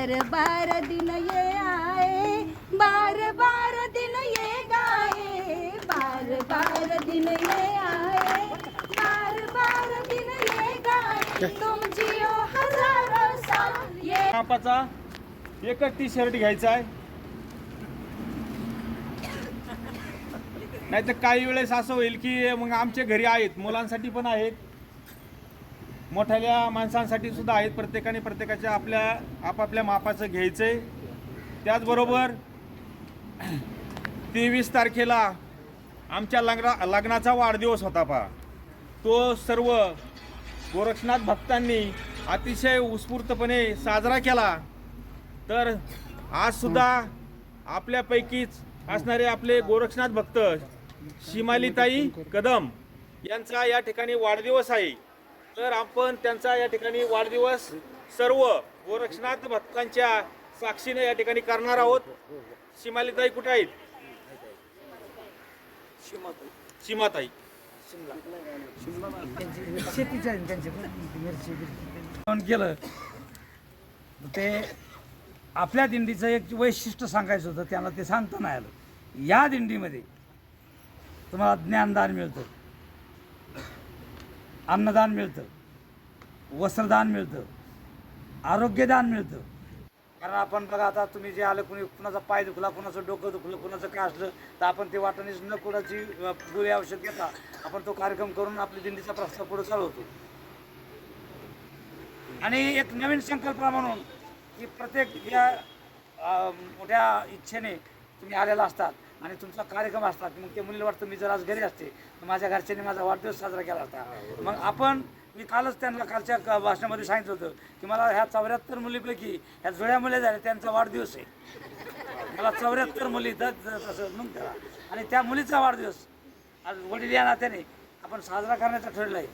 बार बार दिन ये आए बार बार दिन ये गाए बार बार दिन ये आए बार बार दिन ये गाए तुम जियो हजारों साल ये मापाचा एकच टी शर्ट घ्यायचा आहे. नाही तर काही वेळेस असं होईल की मग आमच्या घरी आहेत मुलांसाठी पण आहेत. मोठ्या माणसांसाठी सुद्धा आहेत प्रत्येकाने प्रत्येकाच्या आपल्या आपापल्या मापाचं घ्यायचंय. त्याचबरोबर तेवीस तारखेला आमच्या लग्ना लग्नाचा वाढदिवस होता पहा. तो सर्व गोरक्षनाथ भक्तांनी अतिशय उत्स्फूर्तपणे साजरा केला. तर आजसुद्धा आपल्यापैकीच असणारे आपले गोरक्षनाथ भक्त शिमालीताई कदम यांचा या ठिकाणी वाढदिवस आहे. तर आपण त्यांचा या ठिकाणी वाढदिवस सर्व गोरक्षनाथ भक्तांच्या साक्षीने या ठिकाणी करणार आहोत. शिमालीताई कुठे आहेत? सीमाताई. शेतीच्या आहे त्यांचे पण. मिरची बिरची. फोन केलं. ते आपल्या दिंडीचं एक वैशिष्ट्य सांगायचं होतं त्यांना ते सांगता नाही आलं. या दिंडीमध्ये तुम्हाला ज्ञानदान मिळतं. अन्नदान मिळतं. वस्त्रदान मिळतं. आरोग्यदान मिळतं. कारण आपण बघा आता तुम्ही जे आलं कुणी कुणाचा पाय दुखला कुणाचं डोकं दुखलं कुणाचं काय असलं तर आपण ते वाटणीच न कुणाची गोळी औषध घेता आपण तो कार्यक्रम करून आपली दिंडीचा प्रस्ताव पुढे चालवतो. आणि एक नवीन संकल्पना म्हणून की प्रत्येक या मोठ्या इच्छेने तुम्ही आलेला असतात. आणि तुमचा कार्यक्रम असतात मग ते मुलीला वाटतं मी जर आज घरी असते तर माझ्या घरच्यांनी माझा वाढदिवस साजरा केला असता मग आपण मी कालच त्यांना कालच्या क- भाषणामध्ये सांगितलं होतं की मला ह्या चौऱ्याहत्तर मुलीपैकी ह्या जुळ्या मुली झाल्या त्यांचा वाढदिवस आहे. मला चौऱ्याहत्तर मुली तसं मग त्याला आणि त्या मुलीचा वाढदिवस आज वडील या नात्याने आपण साजरा करण्याचा ठरलं आहे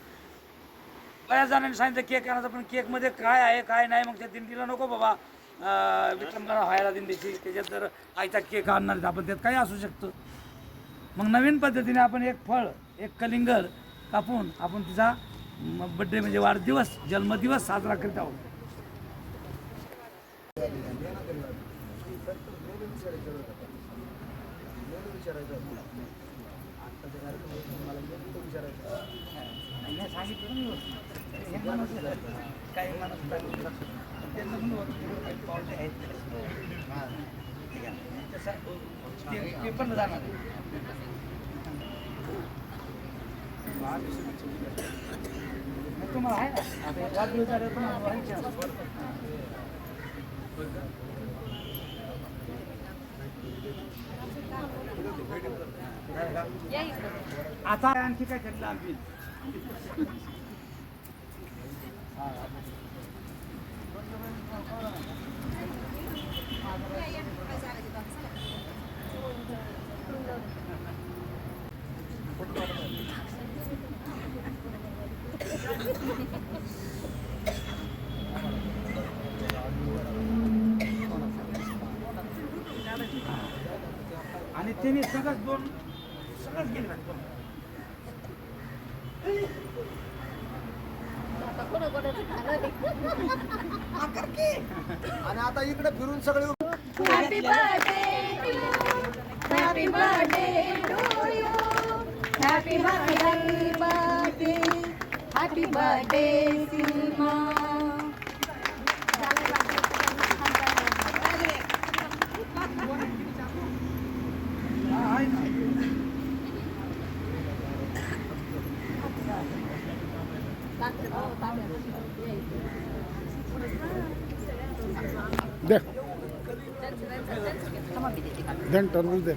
बऱ्याच जणांनी सांगितलं केक आणायचा पण केकमध्ये काय आहे काय नाही मग त्या दिंडीला नको बाबा. विटंबना व्हायला दिंडीची त्याच्यात जर आईचा केक आणणार तर आपण त्यात काही असू शकतं. मग नवीन पद्धतीने आपण एक फळ एक कलिंगड कापून आपण तिचा बड्डे म्हणजे वाढदिवस जन्मदिवस साजरा करीत आहोत. माणूस काही ते- पण जाणार तुम्हाला आहे ना आता आता आणखी काय घेतलं आम्ही? आणि त्याने सगळंच दोन सगळंच गेले दोन कोणाकोणाचं खाणार आणि आता इकडे फिरून सगळे happy birthday happy birthday to Happy birthday, Silma. आहे ना दे धन टरबूज दे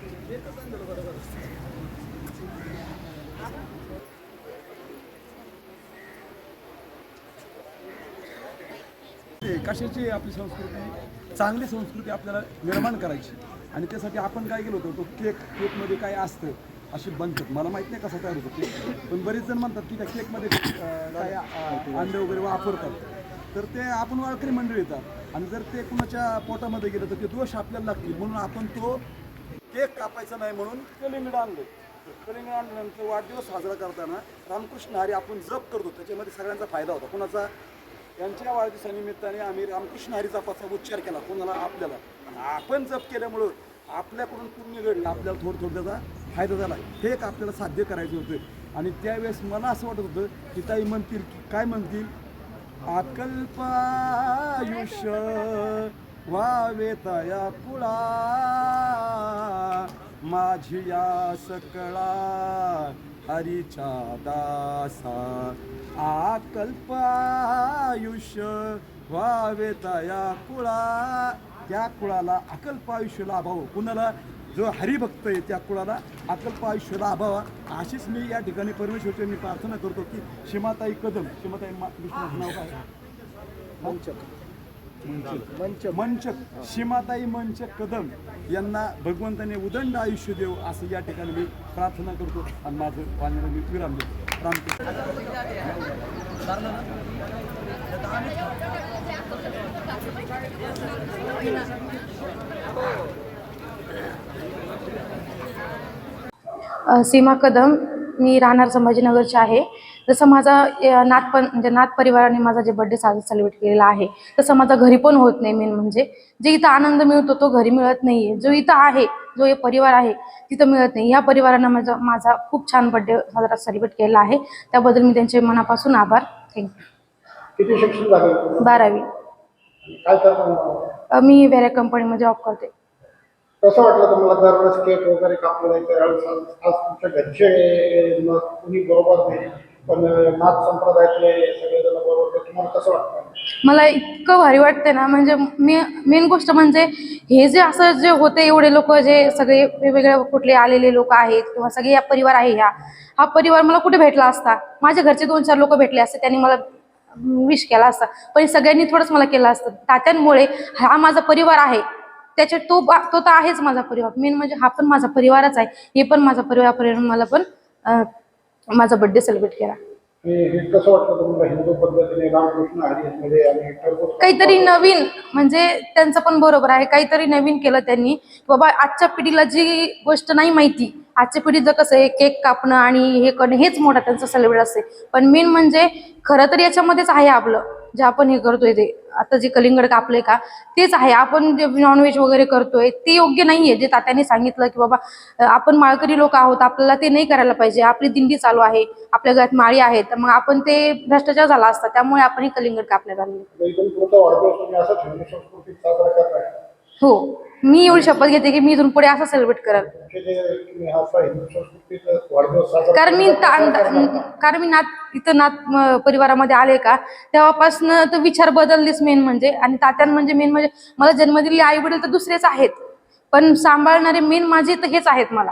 ते कशाची आपली संस्कृती? चांगली संस्कृती आपल्याला निर्माण करायची. आणि त्यासाठी आपण काय केलं होतं? तो केक केकमध्ये काय असतं अशी बनतात. मला माहीत नाही कसा तयार होतो केक पण बरेच जण म्हणतात की त्या केकमध्ये काय अंडे वगैरे वापरतात. तर ते आपण वाळकरी मंडळी येतात. आणि जर ते कुणाच्या पोटामध्ये गेलं तर ते दोष आपल्याला लागतील. म्हणून आपण तो केक कापायचा नाही म्हणून कलिंगड आणलं. कलिंगड आणल्यानंतर वाढदिवस साजरा करताना रामकृष्ण हरी आपण जप करतो. त्याच्यामध्ये सगळ्यांचा फायदा होता. कुणाचा? त्यांच्या वाढदिवसानिमित्ताने आम्ही रामकृष्ण हरी जपाचा उच्चार केला. कोणाला? आपल्याला. आपण जप केल्यामुळं आपल्याकडून पुण्य घडलं. आपल्याला थोडं थोडं त्याचा फायदा झाला. हे एक आपल्याला साध्य करायचं होतं. आणि त्यावेळेस मला असं वाटत होतं की ताई म्हणतील की काय म्हणतील? अकल्पायुष्य वावे तया कुळा माझी या सकळा हरीच्या दासा. अकल्पायुष्य व्हावे तया कुळा त्या कुळाला अकल्प आयुष्य लाभावं. कुणाला? जो हरिभक्त आहे त्या कुळाला अकल्पायुष्य लाभावा अशीच मी या ठिकाणी परमेश्वरची मी प्रार्थना करतो की शिमाताई कदम शिमाताई नाव काय? मंचक. मंचक. मंचक. शिमाताई मंचक कदम यांना भगवंताने उदंड आयुष्य देव असं या ठिकाणी मी प्रार्थना करतो. आणि माझं वाण्याला मी विराम देतो. रामकृष्ण सीमा कदम मी राहणार संभाजीनगरचे आहे. जसं माझा नाथ पण म्हणजे नाथ परिवाराने माझा जे बड्डे साजरा सेलिब्रेट केलेला आहे तसं माझा घरी पण होत नाही मेन म्हणजे. जे इथं आनंद मिळतो तो घरी मिळत नाहीये. जो इथं आहे जो हे परिवार आहे तिथं मिळत नाही. या परिवारानं माझा माझा खूप छान बड्डे साजरा सेलिब्रेट केला आहे. त्याबद्दल मी त्यांचे मनापासून आभार. थँक्यू बारावी. मी वेऱ्या कंपनीमध्ये जॉब करते. कसं वाटलं तुम्हाला दरवेळेस केक वगैरे कापलं नाही त्यावेळेस आज तुमच्या घरचे न- कुणी बरोबर नाही पण संप्रदायातले सगळेजण बरोबर तर तुम्हाला कसं वाटतं? मला इतकं भारी वाटते ना म्हणजे मी मेन गोष्ट म्हणजे हे जे असं जे होते एवढे लोक जे सगळे वेगवेगळे कुठले आलेले लोक आहेत किंवा सगळे या परिवार आहे ह्या हा परिवार मला कुठे भेटला असता? माझ्या घरचे दोन चार लोक भेटले असते त्यांनी मला विश केला असता. पण सगळ्यांनी थोडंच मला केलं असतं. तात्यांमुळे हा माझा परिवार आहे. त्याच्या तो तो तर आहेच माझा परिवार. मेन म्हणजे हा पण माझा परिवारच आहे. हे पण माझा परिवार परिवार मला पण माझा बर्थडे सेलिब्रेट केला. काहीतरी नवीन म्हणजे त्यांचं पण बरोबर आहे. काहीतरी नवीन केलं त्यांनी. बाबा आजच्या पिढीला जी गोष्ट नाही माहिती आजच्या पिढीचं कसं आहे केक कापणं आणि हे करणं हेच मोठं त्यांचं सेलिब्रेट असते. पण मेन म्हणजे खरं तर याच्यामध्येच आहे आपलं. जे आपण हे करतोय ते आता जे कलिंगड कापले का तेच आहे. आपण जे नॉनव्हेज वगैरे करतोय ते योग्य नाहीये. जे तात्याने सांगितलं की बाबा आपण माळकरी लोक आहोत आपल्याला ते नाही करायला पाहिजे. आपली दिंडी चालू आहे आपल्या घरात माळी आहेत तर मग आपण ते भ्रष्टाचार झाला असता त्यामुळे आपण हे कलिंगड कापण्यात करताय हो. मी एवढी शपथ घेते की मी इथून पुढे असं सेलिब्रेट करेल. कारण मी कारण मी नात इथं नात परिवारामध्ये आले का तेव्हापासून तर विचार बदललेच मेन म्हणजे. आणि तात्यां म्हणजे मेन म्हणजे मला जन्म दिलेले आई वडील तर दुसरेच आहेत. पण सांभाळणारे मेन माझे तर हेच आहेत मला.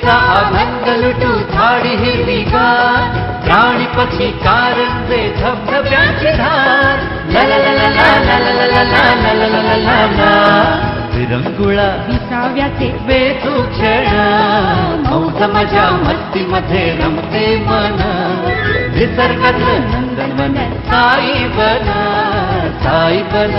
सुटीचा आनंद लुटू झाडी हिरवी गार प्राणी पक्षी कारंजे धबधब्याची धार ला ला ला ला ला ला ला ला ला ला ला ला ला विरंगुळा विसाव्याचे बेतू क्षण मौज मजा मस्ती मध्ये रमते मन निसर्गातलं नंदनवन साई बन साई बन